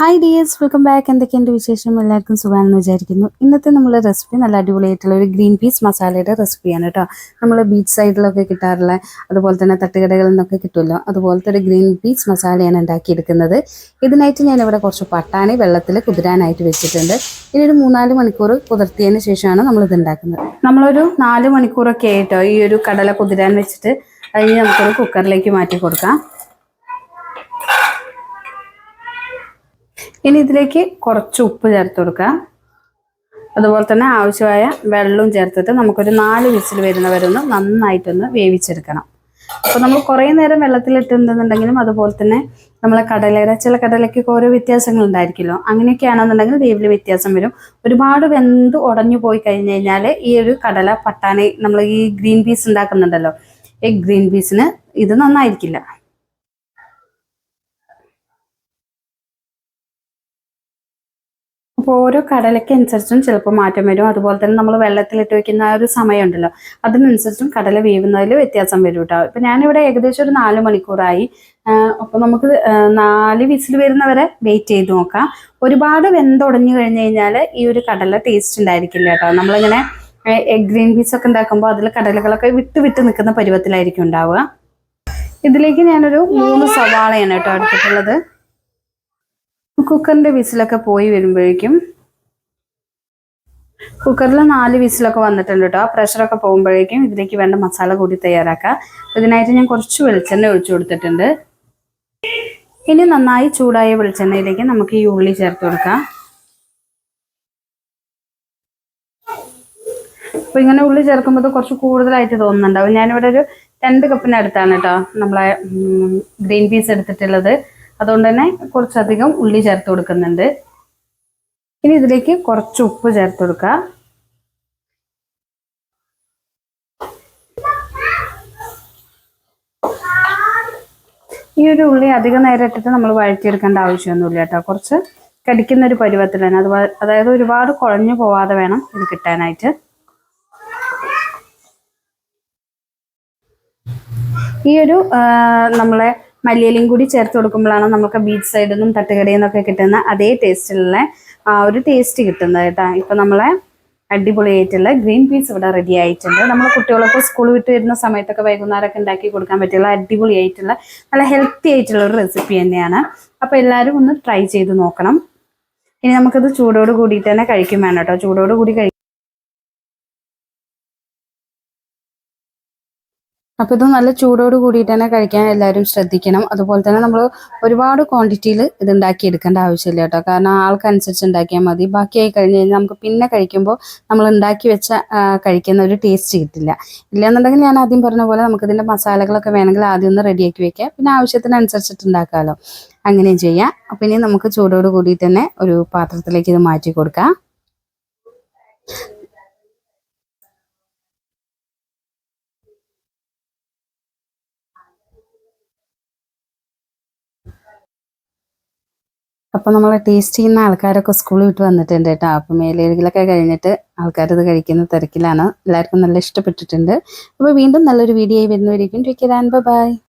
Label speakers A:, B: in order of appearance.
A: Hi dears welcome back എന്തൊക്കെയുണ്ട് വിശേഷം? എല്ലാവർക്കും സുഖമാണെന്ന് വിചാരിക്കുന്നു. ഇന്നത്തെ നമ്മൾ റെസിപ്പി നല്ല അടിപൊളിയായിട്ടുള്ള ഒരു ഗ്രീൻ പീസ് മസാലയുടെ റെസിപ്പിയാണ് കേട്ടോ. നമ്മൾ ബീച്ച് സൈഡിലൊക്കെ കിട്ടാറുള്ള അതുപോലെ തന്നെ തട്ടുകടകളിൽ നിന്നൊക്കെ കിട്ടുമല്ലോ അതുപോലത്തെ ഒരു ഗ്രീൻ പീസ് മസാലയാണ് ഉണ്ടാക്കിയെടുക്കുന്നത്. ഇതിനായിട്ട് ഞാനിവിടെ കുറച്ച് പട്ടാണി വെള്ളത്തിൽ കുതിരാനായിട്ട് വെച്ചിട്ടുണ്ട്. ഇനി ഒരു മൂന്നാൽ മണിക്കൂർ കുതിർത്തിയതിന് ശേഷമാണ് നമ്മളിത് ഉണ്ടാക്കുന്നത്. നമ്മളൊരു നാല് മണിക്കൂറൊക്കെ ആയിട്ടോ ഈ ഒരു കടല കുതിരാൻ വെച്ചിട്ട്. അതിന് നമുക്കൊരു കുക്കറിലേക്ക് മാറ്റി കൊടുക്കാം. ഇനി ഇതിലേക്ക് കുറച്ച് ഉപ്പ് ചേർത്ത് കൊടുക്കാം അതുപോലെ തന്നെ ആവശ്യമായ വെള്ളവും ചേർത്തിട്ട് നമുക്കൊരു നാല് വിസിൽ വരുന്നവരൊന്ന് നന്നായിട്ടൊന്ന് വേവിച്ചെടുക്കണം. അപ്പോൾ നമ്മൾ കുറേ നേരം വെള്ളത്തിലിട്ടുണ്ടെന്നുണ്ടെങ്കിലും അതുപോലെ തന്നെ നമ്മളെ കടലയുടെ ചില കടലയ്ക്ക് ഓരോ വ്യത്യാസങ്ങൾ ഉണ്ടായിരിക്കുമല്ലോ. അങ്ങനെയൊക്കെയാണെന്നുണ്ടെങ്കിൽ വേവിൽ വ്യത്യാസം വരും. ഒരുപാട് വെന്ത് ഉടഞ്ഞു പോയി കഴിഞ്ഞ് കഴിഞ്ഞാൽ ഈ ഒരു കടല പട്ടാണി നമ്മൾ ഈ ഗ്രീൻ പീസ് ഉണ്ടാക്കുന്നുണ്ടല്ലോ. ഈ ഗ്രീൻ പീസിന് ഇത് നന്നായിരിക്കില്ല. അപ്പോൾ ഓരോ കടലയ്ക്ക് അനുസരിച്ചും ചിലപ്പോൾ മാറ്റം വരും. അതുപോലെ തന്നെ നമ്മൾ വെള്ളത്തിലിട്ട് വെക്കുന്ന ഒരു സമയമുണ്ടല്ലോ. അതിനനുസരിച്ചും കടല വീവുന്നതിൽ വ്യത്യാസം വരും കേട്ടോ ഇപ്പം ഞാനിവിടെ ഏകദേശം ഒരു നാല് മണിക്കൂറായി. അപ്പോൾ നമുക്ക് നാല് വിസിൽ വരുന്നവരെ വെയിറ്റ് ചെയ്ത് നോക്കാം. ഒരുപാട് വെന്തുടഞ്ഞു കഴിഞ്ഞ് കഴിഞ്ഞാൽ ഈ ഒരു കടല ടേസ്റ്റ് ഉണ്ടായിരിക്കില്ല കേട്ടോ നമ്മളിങ്ങനെ ഗ്രീൻ പീസ് ഒക്കെ ഉണ്ടാക്കുമ്പോൾ അതിൽ കടലകളൊക്കെ വിട്ട് വിട്ട് നിൽക്കുന്ന പരുവത്തിലായിരിക്കും ഉണ്ടാവുക. ഇതിലേക്ക് ഞാനൊരു മൂന്ന് സവാളയാണ് കേട്ടോ എടുത്തിട്ടുള്ളത്. കുക്കറിന്റെ വിസിലൊക്കെ പോയി വരുമ്പോഴേക്കും കുക്കറിൽ നാല് വിസിലൊക്കെ വന്നിട്ടുണ്ട് കേട്ടോ പ്രഷറൊക്കെ പോകുമ്പോഴേക്കും ഇതിലേക്ക് വേണ്ട മസാല കൂടി തയ്യാറാക്കാം. ഇതിനായിട്ട് ഞാൻ കുറച്ച് വെളിച്ചെണ്ണ ഒഴിച്ചു കൊടുത്തിട്ടുണ്ട്. ഇനി നന്നായി ചൂടായ വെളിച്ചെണ്ണയിലേക്ക് നമുക്ക് ഈ ഉള്ളി ചേർത്ത് കൊടുക്കാം. അപ്പൊ ഇങ്ങനെ ഉള്ളി ചേർക്കുമ്പോൾ കുറച്ച് കൂടുതലായിട്ട് തോന്നുന്നുണ്ടാവും ഞാനിവിടെ ഒരു രണ്ട് കപ്പിനടുത്താണ് കേട്ടോ നമ്മളെ ഗ്രീൻ പീസ് എടുത്തിട്ടുള്ളത്. അതുകൊണ്ട് തന്നെ കുറച്ചധികം ഉള്ളി ചേർത്ത് കൊടുക്കുന്നുണ്ട്. ഇനി ഇതിലേക്ക് കുറച്ച് ഉപ്പ് ചേർത്ത് കൊടുക്കുക ഈ ഒരു ഉള്ളി അധികം നേരം ഇട്ടിട്ട് നമ്മൾ വഴറ്റിയെടുക്കേണ്ട ആവശ്യമൊന്നുമില്ല കേട്ടോ. കുറച്ച് കടിക്കുന്ന ഒരു പരുവത്തിൽ തന്നെ. അത് അതായത് ഒരുപാട് കുഴഞ്ഞു പോവാതെ വേണം ഇത് കിട്ടാനായിട്ട്. ഈ ഒരു നമ്മളെ മല്ലിയിലയും കൂടി ചേർത്ത് കൊടുക്കുമ്പോഴാണ് നമുക്ക് ബീച്ച് സൈഡിൽ നിന്നും തട്ടുകടയിൽ നിന്നൊക്കെ കിട്ടുന്ന അതേ ടേസ്റ്റിലുള്ള ആ ഒരു ടേസ്റ്റ് കിട്ടുന്നത് കേട്ടോ. ഇപ്പം നമ്മളെ അടിപൊളിയായിട്ടുള്ള ഗ്രീൻ പീസ് ഇവിടെ റെഡി ആയിട്ടുണ്ട്. നമ്മൾ കുട്ടികളൊക്കെ സ്കൂൾ വിട്ട് വരുന്ന സമയത്തൊക്കെ വൈകുന്നേരമൊക്കെ ഉണ്ടാക്കി കൊടുക്കാൻ പറ്റിയുള്ള അടിപൊളിയായിട്ടുള്ള നല്ല ഹെൽത്തി ആയിട്ടുള്ള ഒരു റെസിപ്പി തന്നെയാണ്. അപ്പോൾ എല്ലാവരും ഒന്ന് ട്രൈ ചെയ്ത് നോക്കണം. ഇനി നമുക്കത് ചൂടോട് കൂടിയിട്ട് തന്നെ കഴിക്കും വേണം കേട്ടോ. ചൂടോട് കൂടി അപ്പോൾ ഇത് നല്ല ചൂടോട് കൂടിയിട്ട് തന്നെ കഴിക്കാൻ എല്ലാവരും ശ്രദ്ധിക്കണം. അതുപോലെ തന്നെ നമ്മൾ ഒരുപാട് ക്വാണ്ടിറ്റിയിൽ ഇത് ഉണ്ടാക്കി എടുക്കേണ്ട ആവശ്യമില്ല കേട്ടോ. കാരണം ആൾക്കനുസരിച്ച് ഉണ്ടാക്കിയാൽ മതി. ബാക്കിയായി കഴിഞ്ഞ് കഴിഞ്ഞാൽ നമുക്ക് പിന്നെ കഴിക്കുമ്പോൾ നമ്മൾ ഉണ്ടാക്കി വെച്ച കഴിക്കുന്ന ഒരു ടേസ്റ്റ് കിട്ടില്ല. ഇല്ലയെന്നുണ്ടെങ്കിൽ ഞാൻ ആദ്യം പറഞ്ഞ പോലെ നമുക്ക് ഇതിന്റെ മസാലകളൊക്കെ വേണമെങ്കിൽ ആദ്യം ഒന്ന് റെഡിയാക്കി വെക്കാം. പിന്നെ ആവശ്യത്തിനനുസരിച്ചിട്ട് ഉണ്ടാക്കാമല്ലോ അങ്ങനെയും ചെയ്യാം. അപ്പം ഇനി നമുക്ക് ചൂടോട് കൂടി തന്നെ ഒരു പാത്രത്തിലേക്ക് ഇത് മാറ്റി കൊടുക്കാം. അപ്പോൾ നമ്മൾ ടേസ്റ്റ് ചെയ്യുന്ന ആൾക്കാരൊക്കെ സ്കൂളിൽ വിട്ട് വന്നിട്ടുണ്ട് കേട്ടോ. അപ്പം മേലേരികളൊക്കെ കഴിഞ്ഞിട്ട് ആൾക്കാരത് കഴിക്കുന്ന തിരക്കിലാണ്. എല്ലാവർക്കും നല്ല ഇഷ്ടപ്പെട്ടിട്ടുണ്ട്. അപ്പോൾ വീണ്ടും നല്ലൊരു വീഡിയോ ആയി വരുന്നവരേക്കും. Take by